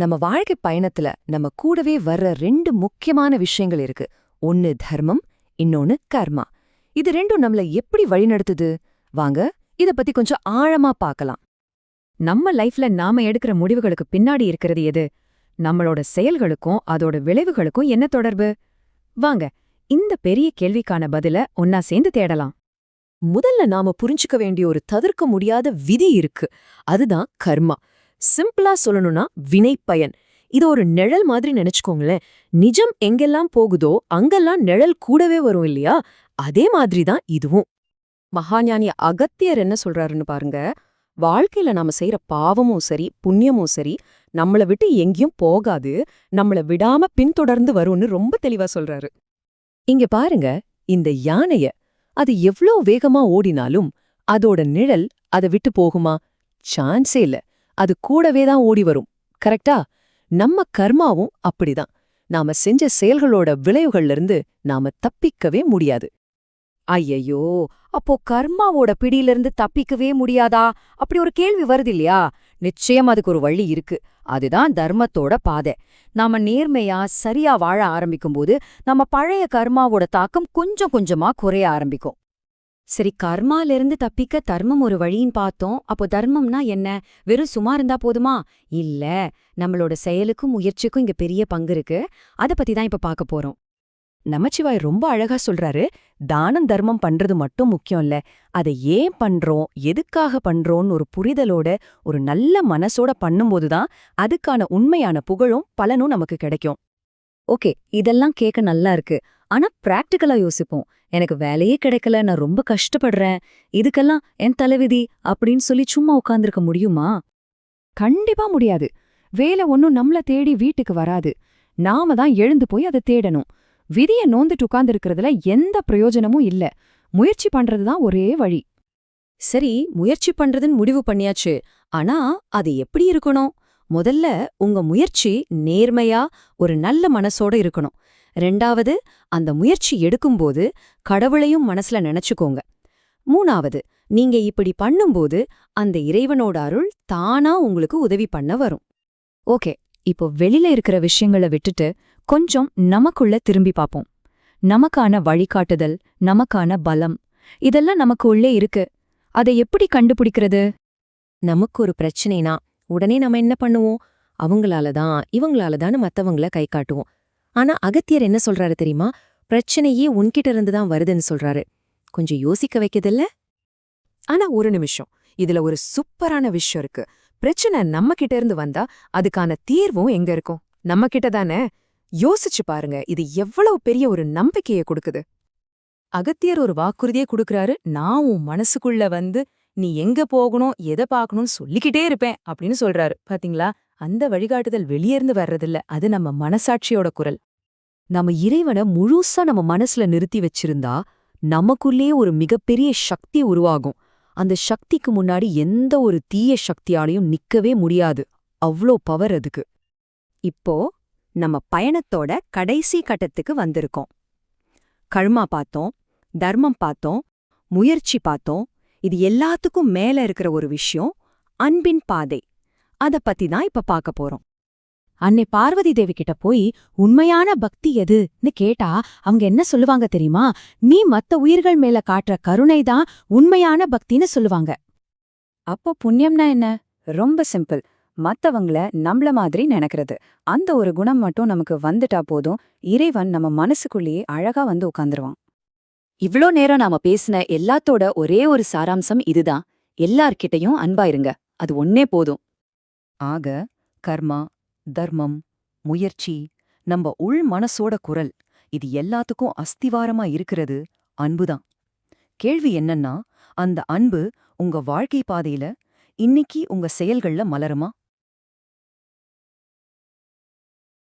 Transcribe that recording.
நம்ம வாழ்க்கை பயணத்துல நம்ம கூடவே வர்ற ரெண்டு முக்கியமான விஷயங்கள் இருக்கு. ஒன்னு தர்மம் இன்னொன்னு கர்மா. இது ரெண்டும் நம்மள எப்படி வழிநடத்துது? வாங்க இத பத்தி கொஞ்சம் ஆழமா பார்க்கலாம். நம்ம லைஃப்ல நாம எடுக்கிற முடிவுகளுக்கு பின்னாடி இருக்கிறது எது? நம்மளோட செயல்களுக்கும் அதோட விளைவுகளுக்கும் என்ன தொடர்பு? வாங்க இந்த பெரிய கேள்விக்கான பதில ஒன்னா சேர்ந்து தேடலாம். முதல்ல நாம புரிஞ்சுக்க வேண்டிய ஒரு தவிர்க்க முடியாத விதி இருக்கு. அதுதான் கர்மா. சிம்பிளா சொல்லணும்னா வினை பயன் இது ஒரு நிழல் மாதிரி நினைச்சுக்கோங்களேன். நிஜம் எங்கெல்லாம் போகுதோ அங்கெல்லாம் நிழல் கூடவே வரும் இல்லையா? அதே மாதிரி தான் இதுவும். மகாஞானி அகத்தியர் என்ன சொல்றாருன்னு பாருங்க. வாழ்க்கையில நாம செய்யற பாவமும் சரி புண்ணியமும் சரி நம்மள விட்டு எங்கேயும் போகாது. நம்மள விடாம பின்தொடர்ந்து வரும்னு ரொம்ப தெளிவா சொல்றாரு. இங்க பாருங்க இந்த யானைய அது எவ்ளோ வேகமா ஓடினாலும் அதோட நிழல் அதை விட்டு போகுமா? சான்ஸே இல்ல. அது கூடவே தான் ஓடி வரும். கரெக்டா? நம்ம கர்மாவும் அப்படிதான். நாம செஞ்ச செயல்களோட விளைவுகள்ல இருந்து நாம தப்பிக்கவே முடியாது. ஐயையோ! அப்போ கர்மாவோட பிடியிலிருந்து தப்பிக்கவே முடியாதா? அப்படி ஒரு கேள்வி வருது இல்லையா? நிச்சயம் அதுக்கு ஒரு வழி இருக்கு. அதுதான் தர்மத்தோட பாதை. நாம நேர்மையா சரியா வாழ ஆரம்பிக்கும்போது நம்ம பழைய கர்மாவோட தாக்கம் கொஞ்சம் கொஞ்சமா குறைய ஆரம்பிக்கும். சரி கர்மால இருந்து தப்பிக்க தர்மம் ஒரு வழின்னு பார்த்தோம். அப்போ தர்மம்னா என்ன? வெறும் சும்மா இருந்தா போதுமா? இல்ல நம்மளோட செயலுக்கும் முயற்சிக்கும் இங்க பெரிய பங்கு இருக்கு. அத பத்தி தான் இப்ப பார்க்க போறோம். நமச்சிவாய் ரொம்ப அழகா சொல்றாரு தானம் தர்மம் பண்றது மட்டும் முக்கியம் இல்ல. அதை ஏன் பண்றோம்? எதுக்காக பண்றோம்னு ஒரு புரிதலோட ஒரு நல்ல மனசோட பண்ணும்போதுதான் அதுக்கான உண்மையான புகழும் பலனும் நமக்கு கிடைக்கும். ஓகே இதெல்லாம் கேட்க நல்லா இருக்கு. ஆனா பிராக்டிக்கலா யோசிப்போம். எனக்கு வேலையே கிடைக்கல நான் ரொம்ப கஷ்டப்படுறேன். இதுக்கெல்லாம் என் தலைவிதி அப்படின்னு சொல்லி சும்மா உட்கார்ந்திருக்க முடியுமா? கண்டிப்பா முடியாது. வேலை ஒன்னும் நம்மள தேடி வீட்டுக்கு வராது. நாம தான் எழுந்து போய் அதை தேடணும். விதிய நோந்துட்டு உட்கார்ந்திருக்கிறதுல எந்த பிரயோஜனமும் இல்ல. முயற்சி பண்றதுதான் ஒரே வழி. சரி முயற்சி பண்றதுன்னு முடிவு பண்ணியாச்சு. ஆனா அது எப்படி இருக்கணும்? முதல்ல உங்க முயற்சி நேர்மையா ஒரு நல்ல மனசோட இருக்கணும். ரெண்டாவது அந்த முயற்சி எடுக்கும்போது கடவுளையும் மனசுல நினைச்சுக்கோங்க. மூணாவது நீங்க இப்படி பண்ணும்போது அந்த இறைவனோட அருள் தானா உங்களுக்கு உதவி பண்ண வரும். ஓகே இப்போ வெளியில இருக்கிற விஷயங்களை விட்டுட்டு கொஞ்சம் நமக்குள்ள திரும்பி பார்ப்போம் நமக்கான வழிகாட்டுதல் நமக்கான பலம் இதெல்லாம் நமக்கு உள்ளே இருக்கு. அதை எப்படி கண்டுபிடிக்கிறது? நமக்கு ஒரு பிரச்சனைனா உடனே நம்ம என்ன பண்ணுவோம்? அவங்களால தான் இவங்களால தான் மத்தவங்கள கை காட்டுவோம். ஆனா அகத்தியர் என்ன சொல்றாரு தெரியுமா? பிரச்சனையே உன்கிட்ட இருந்து தான் வருதுன்னு சொல்றாரு. கொஞ்சம் யோசிக்க வைக்கதில்ல? ஆனா ஒரு நிமிஷம். இதுல ஒரு சூப்பரான விஷயம் இருக்கு. பிரச்சனை நம்ம கிட்ட இருந்து வந்தா அதுக்கான தீர்வும் எங்க இருக்கும்? நம்ம கிட்ட தானே? யோசிச்சு பாருங்க இது எவ்வளவு பெரிய ஒரு நம்பிக்கையை கொடுக்குது. அகத்தியர் ஒரு வாக்குறுதியே கொடுக்கறாரு. நான் உன் மனசுக்குள்ள வந்து நீ எங்க போகணும் எதை பார்க்கணும்னு சொல்லிக்கிட்டே இருப்பேன் அப்படின்னு சொல்றாரு. பாத்தீங்களா? அந்த வழிகாட்டுதல் வெளியேர்ந்து வர்றதில்ல. அது நம்ம மனசாட்சியோட குரல். நம்ம இறைவனை முழுசா நம்ம மனசுல நிறுத்தி வச்சிருந்தா நமக்குள்ளே ஒரு மிகப்பெரிய சக்தி உருவாகும். அந்த சக்திக்கு முன்னாடி எந்த ஒரு தீய சக்தியாலையும் நிக்கவே முடியாது. அவ்ளோ பவர் அதுக்கு. இப்போ நம்ம பயணத்தோட கடைசி கட்டத்துக்கு வந்திருக்கோம். கழ்மா பார்த்தோம் தர்மம் பார்த்தோம் முயற்சி பார்த்தோம் இது எல்லாத்துக்கும் மேல இருக்கிற ஒரு விஷயம் அன்பின் பாதை. அத பத்தி தான் இப்ப பார்க்க போறோம். அன்னை பார்வதி தேவி கிட்ட போய் உண்மையான பக்தி எதுன்னு கேட்டா அவங்க என்ன சொல்லுவாங்க தெரியுமா? நீ மத்த உயிர்கள் மேல காட்டுற கருணை தான் உண்மையான பக்தின்னு சொல்லுவாங்க. அப்போ புண்ணியம்னா என்ன? ரொம்ப சிம்பிள். மத்தவங்கள நம்மள மாதிரி நினைக்கிறது. அந்த ஒரு குணம் மட்டும் நமக்கு வந்துட்டா போதும் இறைவன் நம்ம மனசுக்குள்ளேயே அழகா வந்து உட்காந்துருவான் இவ்ளோ நேரம் நாம பேசின எல்லாத்தோட ஒரே ஒரு சாராம்சம் இதுதான். எல்லார்கிட்டயும் அன்பாயிருங்க அது ஒன்னே போதும். ஆக கர்மா தர்மம் முயற்சி நம்ம உள் மனசோட குரல் இது எல்லாத்துக்கும் அஸ்திவாரமா இருக்கிறது அன்புதான். கேள்வி என்னன்னா அந்த அன்பு உங்க வாழ்க்கை பாதையில இன்னிக்கு உங்க செயல்கள்ல மலருமா?